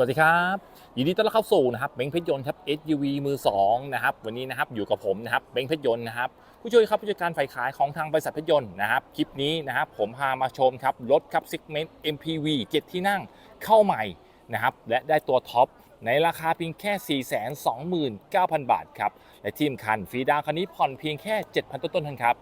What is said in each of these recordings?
สวัสดีครับยินดีต้อนรับเข้าสู่นะครับเบงค์เพชรยนต์ครับ SUV มือ2นะครับวันนี้นะครับอยู่กับผมนะครับเบงค์เพชรยนต์นะครับผู้ช่วยครับผู้จัดการฝ่ายขายของทางบริษัทเพชรยนต์นะครับคลิปนี้นะครับผมพามาชมครับรถครับ Segment MPV 7 ที่นั่งเข้าใหม่นะครับและได้ตัวท็อปในราคาเพียงแค่ 429,000 บาทครับและที่สำคัญฟรีดาวคันนี้ผ่อนเพียงแค่ 7,000 ต้นๆเท่านครับ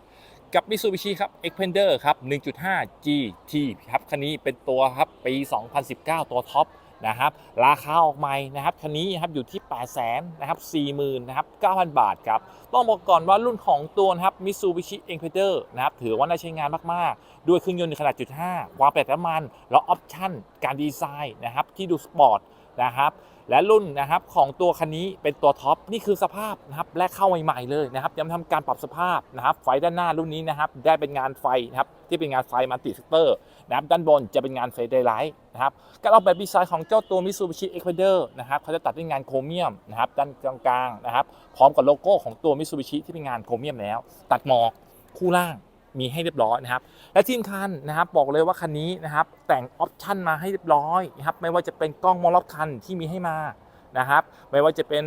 กับ Mitsubishi ครับ Xpander ครับ 1.5 GT ครับคันนี้เป็นตัวครับปี 2019 ตัวท็อป นะครับราคาออกใหม่นะครับคันนี้นะครับอยู่ที่ 8 0 0แสนนะครับ40,000นะครับ9,000 บาทครับต้องบอกก่อนว่ารุ่นของตัวนะครับ Mitsubishi Xpander นะครับถือว่าน่าใช้งานมาก ๆ ด้วยเครื่องยนต์ขนาด1.5ความประหยัดน้ำมัน และออปชั่นการดีไซน์นะครับที่ดูสปอร์ตนะครับ และรุ่นนะครับของตัวคันนี้เป็นตัวท็อปนี่คือสภาพนะครับแรกเข้าใหม่ๆเลยนะครับยังทำการปรับสภาพนะครับไฟด้านหน้ารุ่นนี้นะครับได้เป็นงานไฟนะครับที่เป็นงานไฟมัลติเซกเตอร์นะครับด้านบนจะเป็นงานเฟรดย์ไลท์นะครับการออกแบบดีไซน์ของเจ้าตัว Mitsubishi Xpander นะครับเขาจะตัดด้วยงานโครเมียมนะครับด้านกลางๆนะครับพร้อมกับโลโก้ของตัว Mitsubishi ที่เป็นงานโครเมียมแล้ว ตัดหมอกคู่ล่าง มีให้เรียบร้อยนะครับ และที่สำคัญนะครับบอกเลยว่าคันนี้นะครับแต่งออปชั่นมาให้เรียบร้อยนะครับไม่ว่าจะเป็นกล้องมองรอบคันที่มีให้มานะครับไม่ว่าจะเป็น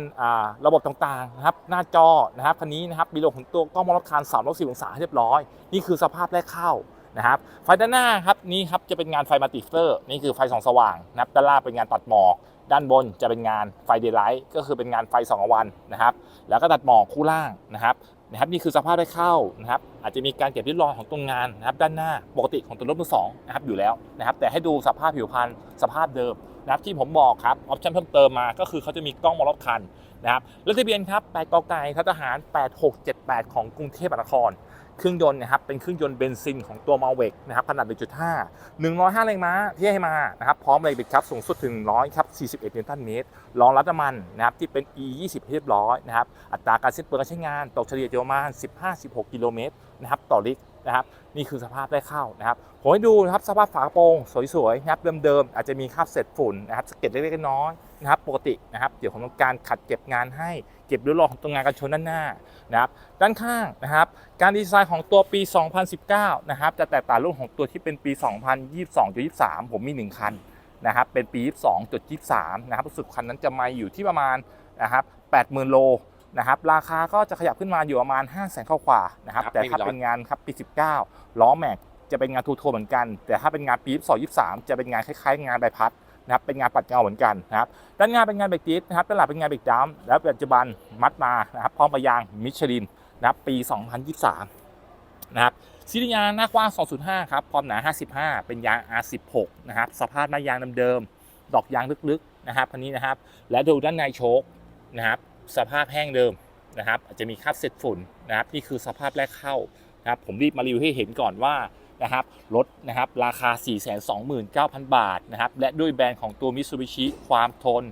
ระบบต่างๆนะครับหน้าจอนะครับคันนี้นะครับมีระบบของตัวกล้องมองรอบคัน360องศาให้เรียบร้อย นี่คือสภาพแรกเข้านะครับไฟด้านหน้าครับนี่ครับจะเป็นงานไฟมัลติเฟอร์นี่คือไฟส่องสว่างนะครับด้านล่างเป็นงานตัดหมอก ด้านบนจะเป็นงานไฟเดย์ไลท์ก็คือเป็นงานไฟสองวันนะครับแล้วก็ตัดหมอกคู่ล่างนะครับ นะครับนี่คือสภาพได้เข้านะครับอาจจะมีการเก็บริ้วรอยของตรงงานนะครับด้านหน้าปกติของตัวรถมือสองนะครับอยู่แล้วนะครับแต่ให้ดูสภาพผิวพรรณสภาพเดิมนะครับที่ผมบอกครับออปชั่นเพิ่มเติมมาก็คือเขาจะมีกล้องมองรอบคันนะครับแล้วทะเบียนครับ8กไก่ททหาร 8678 ของกรุงเทพมหานคร เครื่องยนต์นะครับเป็นเครื่องยนต์เบนซินของตัวมาเวกนะครับขนาด 1.5 105 แรงม้าที่ให้มานะครับพร้อมแรงบิดครับสูงสุดถึง 100 ครับ 41 นิวตันเมตรรองรับน้ำมันนะครับที่เป็น E 20เรียบร้อยนะครับอัตราการสิ้นเปลืองใช้งานตกเฉลี่ยประมาณ 15-16 กิโลเมตรนะครับต่อลิตร นะครับนี่คือสภาพได้เข้านะครับผมให้ดูนะครับสภาพฝากระโปรงสวยๆนะครับเดิมๆอาจจะมีคราบเศษฝุ่นนะครับสเก็ดเล็กๆน้อยๆนะครับปกตินะครับเดี๋ยวผมทำการขัดเก็บงานให้เก็บริ้วรอยของตรงงานกันชนด้านหน้านะครับด้านข้างนะครับการดีไซน์ของตัวปี 2019 นะครับจะแตกต่างรุ่นของตัวที่เป็นปี 2022-23 ผมมี 1 คันนะครับเป็นปี 22.23 นะครับรู้สึกคันนั้นจะมาอยู่ที่ประมาณนะครับ80,000 โล นะครับราคาก็จะขยับขึ้นมาอยู่ประมาณ 5 0 0แสนเข้ากว่านะครับครับปีแต่ถ้าร้อยเป็นงานครับปี19 ล้อแม็กจะเป็นงานทูโทนเหมือนกัน แต่ถ้าเป็นงานปี22 23จะเป็นงานคล้ายๆ งานใบพัดนะครับเป็นงานปัดเงาเหมือนกันนะครับด้านหน้าเป็นงานเบรกดิสนะครับด้านหลังเป็นงานเบรกดัมป์แล้วปัจจุบันมัดมานะครับพร้อมกับยางมิชลินนะครับปี 2023นะครับซีรีส์ยางหน้ากว้าง2.5ครับความหนา 55 เป็นยาง R16 นะครับสภาพหน้ายางเดิมๆดอกยางลึกๆนะครับคันนี้นะครับและดูด้านในโชคนะครับ สภาพแห้งเดิมนะครับ อาจจะมีคราบเศษฝุ่นนะครับนี่คือสภาพแรกเข้านะครับผมรีบมารีวิวให้เห็นก่อนว่านะครับรถนะครับราคา 429,000 บาทนะครับและด้วยแบรนด์ของตัว Mitsubishi ความทน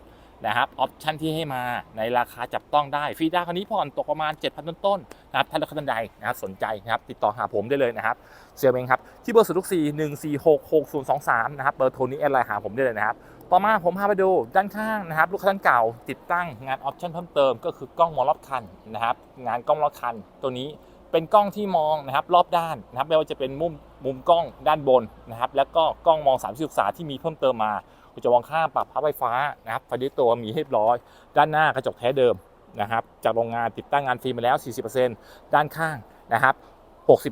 นะครับออปชั่นที่ให้มาในราคาจับต้องได้ฟีด้าคันนี้ผ่อนตกประมาณ 7,000 ต้นๆนะครับท่านท่านใดนะครับสนใจนะครับติดต่อหาผมได้เลยนะครับเซลเองครับที่เบอร์ศูนย์ทุกสี่หนึ่งสี่หกหกศูนย์สองสามนะครับเบอร์โทรนี้แอดไลน์หาผมได้เลยนะครับ ต่อมาผมพาไปดูด้านข้างนะครับลูกค้าท่านเก่าติดตั้งงานออปชั่นเพิ่มเติมก็คือกล้องมองรอบคันนะครับงานกล้องรอบคันตัวนี้เป็นกล้องที่มองนะครับรอบด้านนะครับไม่ว่าจะเป็นมุมมุมกล้องด้านบนนะครับแล้วก็กล้องมอง30องศาที่มีเพิ่มเติมมาคุณจะมองข้ามปรับพับไฟฟ้านะครับไฟด้ตัวมีให้เรียบร้อย ด้านหน้ากระจกแท้เดิมนะครับจากโรงงานติดตั้งงานฟิล์มมาแล้ว 40%ด้านข้างนะครับ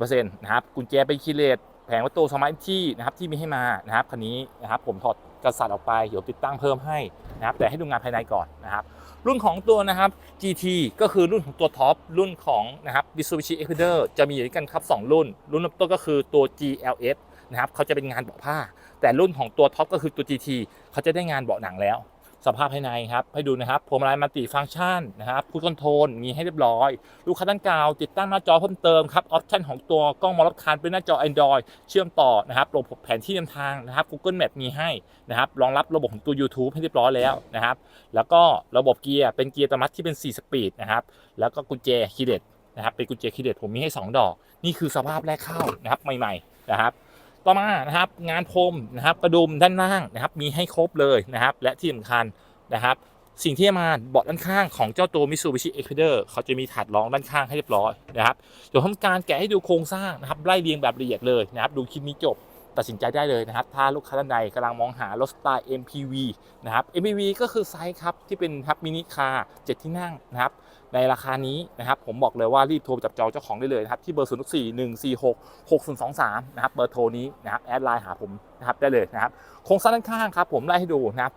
60%นะครับกุญแจเป็นคีเลสแผงประตูสมาร์ทที่นะครับที่มีให้มานะครับคันนี้นะครับผมถอด กระสัดออกไปเดี๋ยวติดตั้งเพิ่มให้นะครับแต่ให้ดูงานภายในก่อนนะครับรุ่นของตัวนะครับ GT ก็คือรุ่นของตัวท็อปรุ่นของนะครับ Mitsubishi Xpander จะมีอยู่ด้วยกันครับ 2 รุ่น รุ่นเริ่มต้นก็คือตัว GLS นะครับเขาจะเป็นงานเบาะผ้า แต่รุ่นของตัวท็อปก็คือตัว GT เขาจะได้งานเบาะหนังแล้ว สภาพภายในครับ ให้ดูนะครับพวงมาลัยมัลติฟังก์ชันนะครับพูดคอนโทรลมีให้เรียบร้อย ลูกค้าด้านกลางติดตั้งหน้าจอเพิ่มเติมครับ ออปชันของตัวกล้องมองรอบคันเป็นหน้าจอ Android เชื่อมต่อนะครับระบบแผนที่นำทางนะครับ Google Map มีให้นะครับรองรับระบบของตัว YouTube ให้เรียบร้อยแล้วนะครับ แล้วก็ระบบเกียร์เป็นเกียร์ตมัติที่เป็น 4 สปีดนะครับแล้วก็กุญแจคีย์เด็ดนะครับเป็นกุญแจคีย์เด็ดผมมีให้ 2 ดอก นี่คือสภาพแรกเข้านะครับใหม่ๆนะครับ ต่อมานะครับงานพรมนะครับ กระดุมด้านล่างนะครับ มีให้ครบเลยนะครับ และที่สำคัญนะครับสิ่งที่มาเบาะด้านข้างของเจ้าตัว Mitsubishi Xpander เขาจะมีถาดรองด้านข้างให้เรียบร้อยนะครับเดี๋ยวทำการแกะให้ดูโครงสร้างนะครับไล่เรียงแบบละเอียดเลยนะครับ ดูคลิปนี้จบ ตัดสินใจได้เลยนะครับ ถ้าลูกค้าท่านใดกำลังมองหารถสไตล์ MPV นะครับ MPV ก็คือไซส์ครับที่เป็นครับมินิคาร์เจ็ดที่นั่งนะครับในราคานี้นะครับผมบอกเลยว่ารีบโทรจับจองเจ้าของได้เลยนะครับที่เบอร์ 0 4 1 4 6 6 0 2 3 นะครับเบอร์โทรนี้นะครับแอดไลน์หาผมนะครับได้เลยนะครับโครงสร้างด้านข้างครับผมไล่ให้ดูนะครับ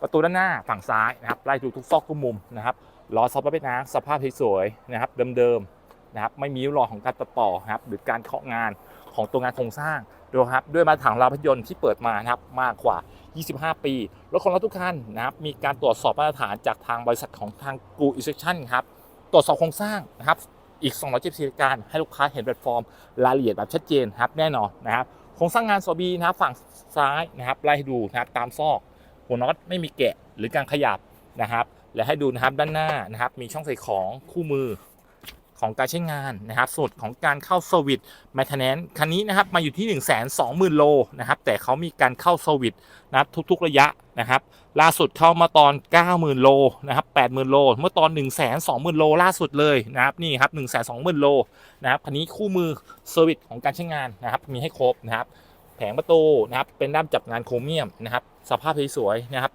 ประตูด้านหน้าฝั่งซ้ายนะครับไล่ดูทุกซอกทุกมุมนะครับล้อซอฟต์เป็นน้ำสภาพสวยๆนะครับเดิมๆนะครับไม่มีรอยของการตัดต่อครับหรือการเคาะงานของตัวงานโครงสร้าง ดูครับด้วยมาตรฐานราวพยนต์ที่เปิดมานะครับมากกว่า 25 ปีรถของเราทุกคันนะครับมีการตรวจสอบมาตรฐานจากทางบริษัทของทางกูอิเซชันครับตรวจสอบโครงสร้างนะครับอีก 274รายการให้ลูกค้าเห็นแพลตฟอร์มรายละเอียดแบบชัดเจนครับแน่นอนนะครับโครงสร้างงานโซบีนะครับฝั่งซ้ายนะครับไล่ให้ดูนะครับตามซอก หัวน็อตไม่มีแกะหรือการขยับนะครับและให้ดูนะครับด้านหน้านะครับมีช่องใส่ของคู่มือ ของการใช้งานนะครับ สูตรของการเข้าสวิตแมทแนนคันนี้นะครับมาอยู่ที่ 1 2 0 0 0 0 โลนะครับ แต่เขามีการเข้าสวิตนะครับทุกๆระยะนะครับ ล่าสุดเข้ามาตอน 90,000 โลนะครับ80,000 โล เมื่อตอน 1 2 0 0 0 0 โลล่าสุดเลยนะครับนี่ครับ 1 2 0 0 0 0 โลนะครับคันนี้คู่มือเซอร์วิสของการใช้งานนะครับ มีให้ครบนะครับ แผงประตูนะครับเป็นด้ามจับงานโครเมียมนะครับ สภาพสวยๆนะครับ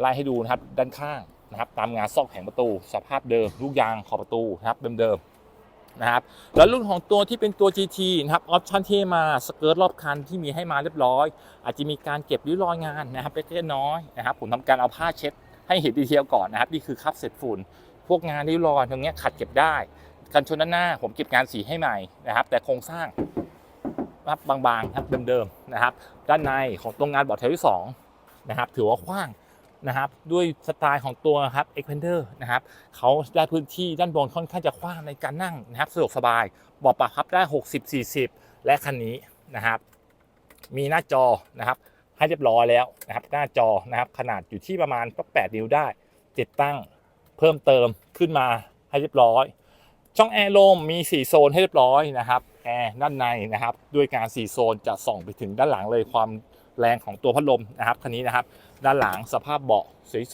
ไล่ให้ดูนะครับด้านข้างนะครับตามงานซอกแผงประตู สภาพเดิมลูกยางขอบประตูนะครับเดิมๆ นะครับแล้วรุ่นของตัวที่เป็นตัว GT นะครับออปชั่นที่มาสเกิร์ตรอบคันที่มีให้มาเรียบร้อย อาจจะมีการเก็บริ้วรอยงานนะครับเล็กๆน้อยนะครับผมทำการเอาผ้าเช็ดให้เห็นดีเทลก่อนนะครับนี่คือคับเสร็จฝุ่น พวกงานริ้วรอยตรงนี้ขัดเก็บได้กันชนด้านหน้า ผมเก็บงานสีให้ใหม่นะครับ แต่โครงสร้างครับบางๆครับเดิมๆนะครับ ด้านในของตรงงานบอร์ดแถวที่2นะครับถือว่ากว้าง นะครับด้วยสไตล์ของตัวครับ Expander นะครับเขาได้พื้นที่ด้านบนค่อนข้างจะกว้างในการนั่งนะครับสะดวกสบายเบาะปรับพับได้ 60-40 และคันนี้นะครับ มีหน้าจอนะครับให้เรียบร้อยแล้วนะครับ หน้าจอนะครับขนาดอยู่ที่ประมาณก็8นิ้วได้ติดตั้งเพิ่มเติมขึ้นมาให้เรียบร้อย ช่องแอร์ลมมี 4 โซนให้เรียบร้อยนะครับแอร์ด้านในนะครับ ด้วยการ 4 โซนจะส่องไปถึงด้านหลังเลยความ แรงของตัวพัดลมนะครับคันนี้นะครับ ด้านหลังสภาพเบาะ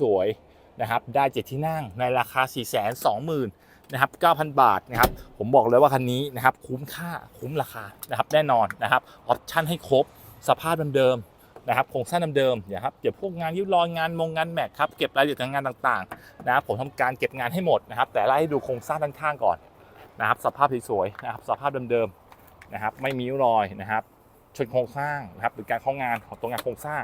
สวยๆนะครับ ได้เจ็ดที่นั่งในราคา 4 2 0 0 0 0นะครับ9,000 บาทนะครับ ผมบอกเลยว่าคันนี้นะครับคุ้มค่าคุ้มราคานะครับแน่นอนนะครับออปชั่นให้ครบสภาพเดิมๆนะครับโครงสร้างเดิมๆอย่าครับเดี๋ยวพวกงานยิ้วรอยงานมงงานแม็กครับเก็บรายละเอียดทางงานต่างๆนะครับผมทำการเก็บงานให้หมดนะครับ แต่ไล่ให้ดูโครงสร้างด้านข้างก่อนนะครับ สภาพสวยๆนะครับ สภาพเดิมๆนะครับ ไม่มีรอยนะครับ ชนโครงสร้างนะครับหรือการเข้างานของตัวงานโครงสร้าง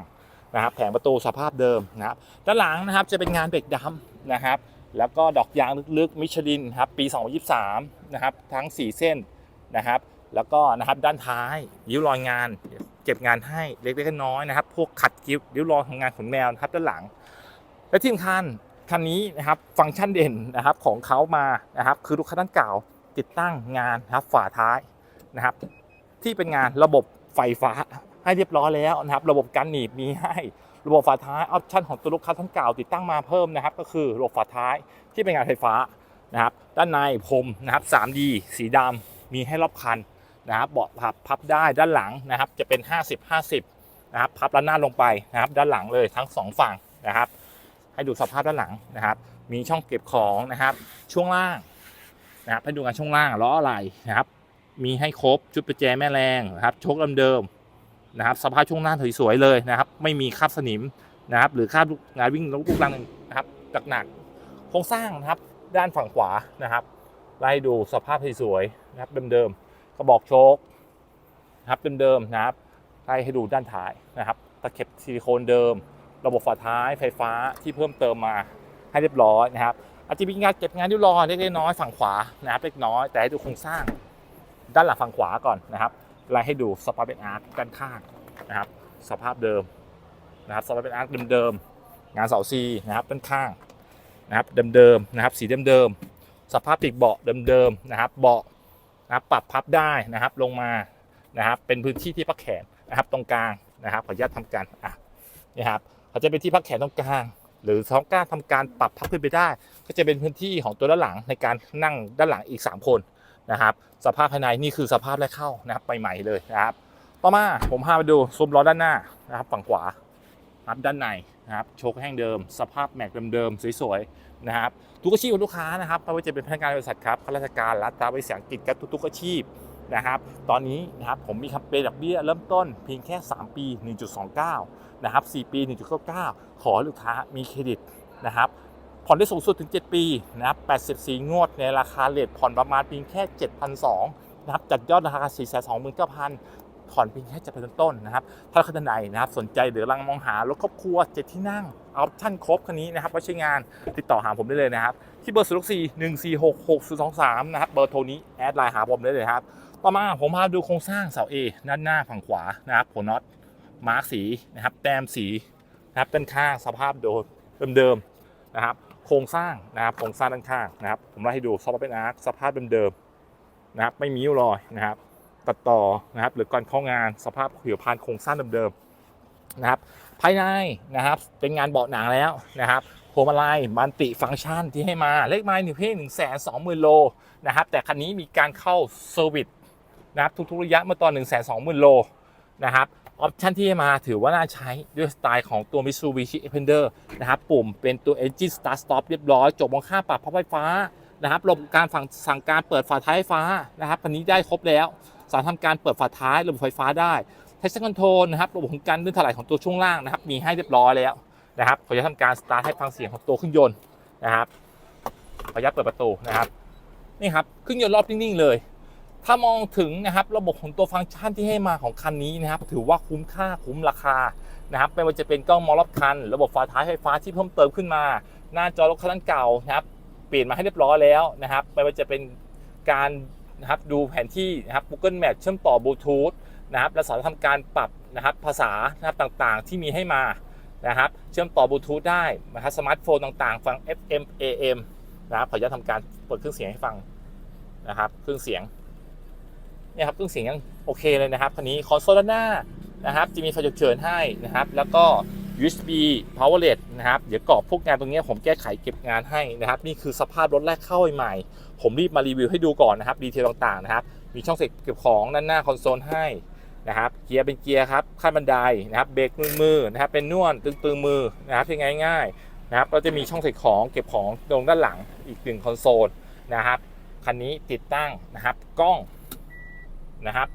นะครับแผงประตูสภาพเดิมนะครับด้านหลังนะครับจะเป็นงานเบรกดำนะครับ แล้วก็ดอกยางลึกๆมิชลินครับปี 2023นะครับทั้ง 4 เส้นนะครับ แล้วก็นะครับด้านท้ายริ้วรอยงาน เก็บงานให้เล็กๆน้อยๆนะครับ พวกขัดกิ้วริ้วรอยของงานขนแมวนะครับด้านหลัง และที่สำคัญคันนี้นะครับฟังก์ชันเด่นนะครับของเขามานะครับ คือลูกค้าท่านเก่าติดตั้งงานนะครับฝาท้ายนะครับ ที่เป็นงานระบบ ไฟฟ้าให้เรียบร้อยแล้วนะครับ ระบบการหนีบมีให้ระบบฝาท้ายออปชั่นของตัวลูกค้าท่านเก่าติดตั้งมาเพิ่มนะครับ ก็คือระบบฝาท้ายที่เป็นงานไฟฟ้านะครับ ด้านในพรมนะครับ 3D สีดำมีให้รอบคันนะครับเบาะพับพับได้ด้านหลังนะครับ จะเป็น 50 50นะครับพับด้านหน้าลงไปนะครับ ด้านหลังเลยทั้งสองฝั่งนะครับ ให้ดูสภาพด้านหลังนะครับ มีช่องเก็บของนะครับ ช่วงล่างนะครับให้ดูกันช่วงล่างล้ออะไรนะครับ มีให้ครบชุดประแจแม่แรงนะครับโชคเดิมๆนะครับสภาพช่วงล่าสวยๆเลยนะครับ ไม่มีคราบสนิมนะครับ หรือคราบงานวิ่งลูกลังนะครับหนักๆโครงสร้างนะครับ ด้านฝั่งขวานะครับไล่ดูสภาพสวยๆนะครับเดิมๆกระบอกโชคนะครับเดิมๆนะครับไล่ให้ดูด้านท้ายนะครับตะเข็บซิลิโคนเดิม ระบบฝาท้ายไฟฟ้าที่เพิ่มเติมมาให้เรียบร้อยนะครับอาจจะมีงานเก็บงานริ้วรอยเล็กน้อยฝั่งขวานะครับเล็กน้อยแต่ให้ดูโครงสร้าง ด้านหลังฝั่งขวาก่อนนะครับไล่ให้ดูสปาร์เป็นอาร์คด้านข้างนะครับ สภาพเดิมนะครับสปาร์เป็นอาร์คเดิมๆงานเสาซีนะครับด้านข้างนะครับเดิมๆนะครับสีเดิมๆสภาพปีกเบาะเดิมๆนะครับเบาะนะครับปรับพับได้นะครับลงมานะครับเป็นพื้นที่ที่พักแขนนะครับตรงกลางนะครับขออนุญาตทำการอะนี่ครับเขาจะเป็นที่พักแขนตรงกลาง หรือท้องกล้าทำการปรับพับขึ้นไปได้ ก็จะเป็นพื้นที่ของตัวด้านหลังในการนั่งด้านหลังอีก 3 คน นะครับ สภาพภายในนี่คือสภาพแรกเข้านะครับใหม่ๆเลยนะครับ ต่อมาผมพาไปดูซุ้มล้อด้านหน้านะครับฝั่งขวาครับด้านในนะครับโชคแห้งเดิม สภาพแม็กเดิมๆสวยๆนะครับทุกอาชีพของลูกค้านะครับไม่ว่าจะเป็นพนักงานบริษัทครับข้าราชการรัฐวิสาหกิจกับทุกๆอาชีพนะครับ ตอนนี้นะครับผมมีแคมเปญดอกเบี้ยเริ่มต้นเพียงแค่ 3 ปี 1.29 นะครับ 4 ปี 1.99 ขอให้ลูกค้ามีเครดิตนะครับ ผ่อนได้สูงสุดถึง 7 ปีนะครับ 84 งวดในราคาเลทผ่อนประมาณเพียงแค่ 7,200นะครับจัดยอดราคา 429,000 ผ่อนเพียงแค่จะเป็นต้นนะครับ ถ้าท่านใดนะครับ สนใจหรือกำลังมองหารถครอบครัวเจ็ดที่นั่งออปชั่นครบคันนี้นะครับไว้ใช้งานติดต่อหาผมได้เลยนะครับ ที่เบอร์0 4 1 4 6 6 0 2 3 นะครับ เบอร์โทรนี้แอดไลน์หาผมได้เลยครับ ต่อมาผมพาดูโครงสร้างเสา A ด้านหน้าฝั่งขวานะครับหัวน็อตมาร์กสีนะครับแต้มสีนะครับด้านข้างสภาพโดยเดิมๆนะครับ ครงสร้างนะครับโครงสร้างด้านข้างนะครับ ผมไล่ให้ดูซอฟต์เป็นอาร์คสภาพเดิมๆนะครับ ไม่มีริ้วรอยนะครับ ตัดต่อนะครับ หรือก่อนเข้างานสภาพผิวพรรณโครงสร้างเดิมๆนะครับ ภายในนะครับเป็นงานเบาะหนังแล้วนะครับพวงมาลัยมันติฟังก์ชันที่ให้มาเลขไม้หนึ่งเพ่หนึ่งแสนสองหมื่นโลนะครับ แต่คันนี้มีการเข้าเซอร์วิสนะครับทุกๆระยะเมื่อตอน1นึ่งแสนสองหมื่นโลนะครับ ออปชันที่มาถือว่าน่าใช้ด้วยสไตล์ของตัว Mitsubishi Xpander นะครับปุ่มเป็นตัว Engine Start Stop เรียบร้อย จบมองข้าปรับพับไฟฟ้านะครับระบบการสั่งสั่งการเปิดฝาท้ายไฟฟ้านะครับคันนี้ได้ครบแล้ว สามารถทำการเปิดฝาท้ายระบบไฟฟ้าได้เทสต์คอนโทรลนะครับระบบของการลื่นถลายของตัวช่วงล่างนะครับมีให้เรียบร้อยแล้วนะครับขออนุญาตทำการสตาร์ทให้ฟังเสียงของตัวเครื่องยนต์นะครับขออนุญาตเปิดประตูนะครับนี่ครับเครื่องยนต์รอบนิ่งๆเลย ถ้ามองถึงนะครับระบบของตัวฟังก์ชันที่ให้มาของคันนี้นะครับ ถือว่าคุ้มค่าคุ้มราคานะครับไม่ว่าจะเป็นกล้องมองรอบคัน ระบบฝาท้ายไฟฟ้าที่เพิ่มเติมขึ้นมา หน้าจอรถคันเก่านะครับเปลี่ยนมาให้เรียบร้อยแล้วนะครับไม่ว่าจะเป็นการนะครับดูแผนที่นะครับ Google Map เชื่อมต่อบลูทูธนะครับและสามารถทำการปรับนะครับภาษานะครับต่างๆที่มีให้มานะครับเชื่อมต่อบลูทูธได้นะครับสมาร์ทโฟนต่างๆ ฟัง FM AM นะครับขออนุญาตทำการเปิดเครื่องเสียงให้ฟังนะครับเครื่องเสียง เนี่ยครับเครื่องเสียงยังโอเคเลยนะครับคันนี้คอนโซลด้านหน้านะครับจะมีไฟฉุกเฉินให้นะครับ แล้วก็ USB powerless นะครับ เดี๋ยวกรอบพวกงานตรงนี้ผมแก้ไขเก็บงานให้นะครับ นี่คือสภาพรถแรกเข้าใหม่ ผมรีบมารีวิวให้ดูก่อนนะครับ ดีเทลต่างๆนะครับ มีช่องเก็บของด้านหน้าคอนโซลให้นะครับ เกียร์เป็นเกียร์ครับขั้นบันไดนะครับ เบรกมือมือนะครับ เป็นนวดตึงตึงมือนะครับที่ง่ายๆนะครับเราจะมีช่องเก็บของเก็บของตรงด้านหลังอีกหนึ่งคอนโซลนะครับ คันนี้ติดตั้งนะครับกล้อง นะครับ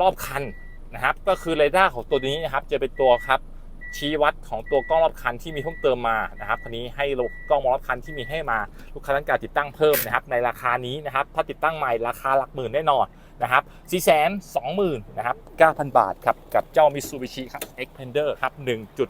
รอบคันนะครับ ก็คือเรดาร์ของตัวนี้นะครับ จะเป็นตัวครับชี้วัดของตัวกล้องรอบคันที่มีเพิ่มเติมมานะครับคันนี้ให้กล้องมองรอบคันที่มีให้มาลูกค้าต้องการติดตั้งเพิ่มนะครับ ในราคานี้นะครับ ถ้าติดตั้งใหม่ราคาหลักหมื่นแน่นอนนะครับสี่แสนสองหมื่นนะครับ 9,000 บาทครับ กับเจ้า Mitsubishi ครับ Xpander ครับ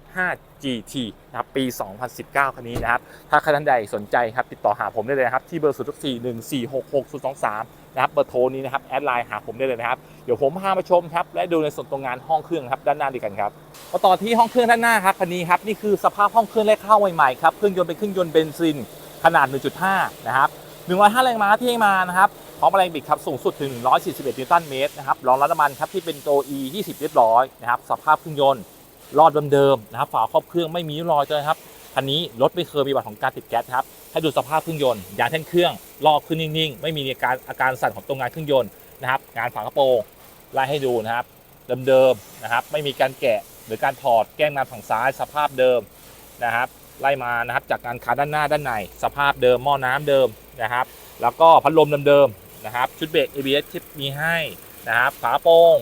1.5 GT นะครับ ปี 2019 คันนี้นะครับ ถ้าใครท่านใดสนใจครับ ติดต่อหาผมได้เลยครับ ที่เบอร์ 0 4 1 4 6 6 0 2 3 นะครับ เบอร์โทรนี้นะครับ แอดไลน์หาผมได้เลยนะครับ เดี๋ยวผมพามาชมครับ และดูในส่วนตรงงานห้องเครื่องครับ ด้านหน้าดีกันครับมาต่อที่ห้องเครื่องด้านหน้าครับ คันนี้ครับ นี่คือสภาพห้องเครื่องแรกเข้าใหม่ๆครับ เครื่องยนต์เป็นเครื่องยนต์เบนซิน ขนาด 1.5 นะครับ105แรงม้าที่ให้มานะครับ พร้อมแรงบิดครับสูงสุดถึง 141 นิวตันเมตรนะครับรองรับน้ำมันครับที่เป็นตัว E 20 เรียบร้อยนะครับสภาพเครื่องยนต์รอดเดิมๆนะครับฝาครอบเครื่องไม่มีรอยเลยครับคันนี้รถไม่เคยมีบัติของการติดแก๊สครับให้ดูสภาพเครื่องยนต์ยางแท่นเครื่องรอบขึ้นนิ่งๆ ไม่มีอาการอาการสั่นของตัวงานเครื่องยนต์นะครับงานฝากระโปรงไล่ให้ดูนะครับเดิมๆนะครับไม่มีการแกะหรือการถอดแก้งงานฝั่งซ้ายสภาพเดิมนะครับไล่มานะครับจากการคาด้านหน้าด้านในสภาพเดิมหม้อน้ำเดิมนะครับ แล้วก็พัดลมเดิมๆ นะครับชุดเบรก ABS ที่มีให้นะครับฝาโปรง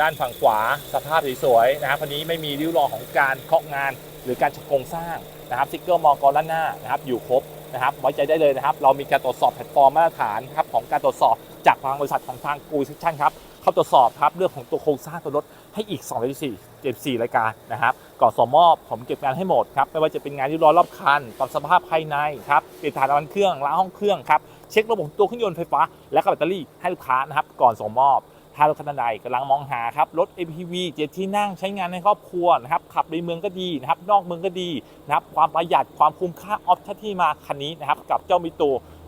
ด้านฝั่งขวาสภาพสวยๆนะครับคันนี้ไม่มีริ้วรอยของการเคาะงาน หรือการฉกโครงสร้างนะครับสติ๊กเกอร์มอกรด้านหน้านะครับอยู่ครบนะครับไว้ใจได้เลยนะครับ เรามีการตรวจสอบแพลตฟอร์มมาตรฐานครับของการตรวจสอบจากทางบริษัทของทางกูซิชั่นครับเข้าตรวจสอบครับเรื่องของตัวโครงสร้างตัวรถให้อีก2 4 74 รายการนะครับก่อนสมมอบผมเก็บงานให้หมดครับไม่ว่าจะเป็นงานที่รอรอบคันปรับสภาพภายในครับเปลี่ยนถ่านน้ำมันเครื่องล้างห้องเครื่องครับเช็คระบบตัวเครื่องยนต์ไฟฟ้า และก็แบตเตอรี่ให้ลูกค้านะครับก่อนส่งมอบ ถ้ารถคันใดกำลังมองหาครับรถ APV เจ็ดที่นั่งใช้งานในครอบครัวนะครับขับในเมืองก็ดีนะครับนอกเมืองก็ดีนะครับความประหยัดความคุ้มค่าออปชั่นที่มาคันนี้นะครับกับเจ้ามิโต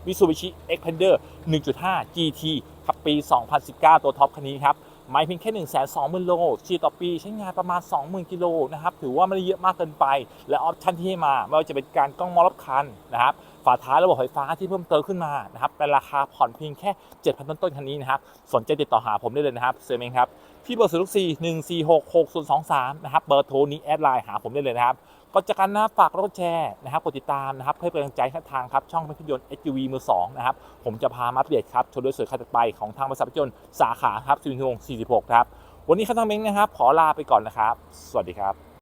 Mitsubishi Xpander 1.5 GT ครับปี 2019 ตัวท็อปคันนี้ครับ ไม่เพียงแค่1 2 0 0 0 0โลชีต่อปีใช้งานประมาณ 20,000 กิโลนะครับถือว่าไม่ได้เยอะมากเกินไป และออปชันที่ให้มาไม่ว่าจะเป็นการกล้องมองรอบคันนะครับฝาท้ายระบบไฟฟ้าที่เพิ่มเติมขึ้นมานะครับเป็นราคาผ่อนเพียงแค่ 7,000 ต้นๆคันนี้นะครับสนใจติดต่อหาผมได้เลยนะครับเซอร์เมงครับที่เบอร์ศูนย์สี่หนึ่งสี่หกหกศูนย์สองสามนะครับเบอร์โทรนี้แอดไลน์หาผมได้เลยนะครับ ก็จากกันนะฝากรถแชร์นะครับกดติดตามนะครับเพื่อเป็นกำลังใจทางครับช่องภาพยนตร์ SUV มือสองนะครับผมจะพามาอัปเดตครับชนด้วยสวยคันต่อไปของทางบริษัทภาพยนตร์สาขาครับสิริพงศ์46ครับวันนี้ข้าทางเม้งนะครับขอลาไปก่อนนะครับ สวัสดีครับ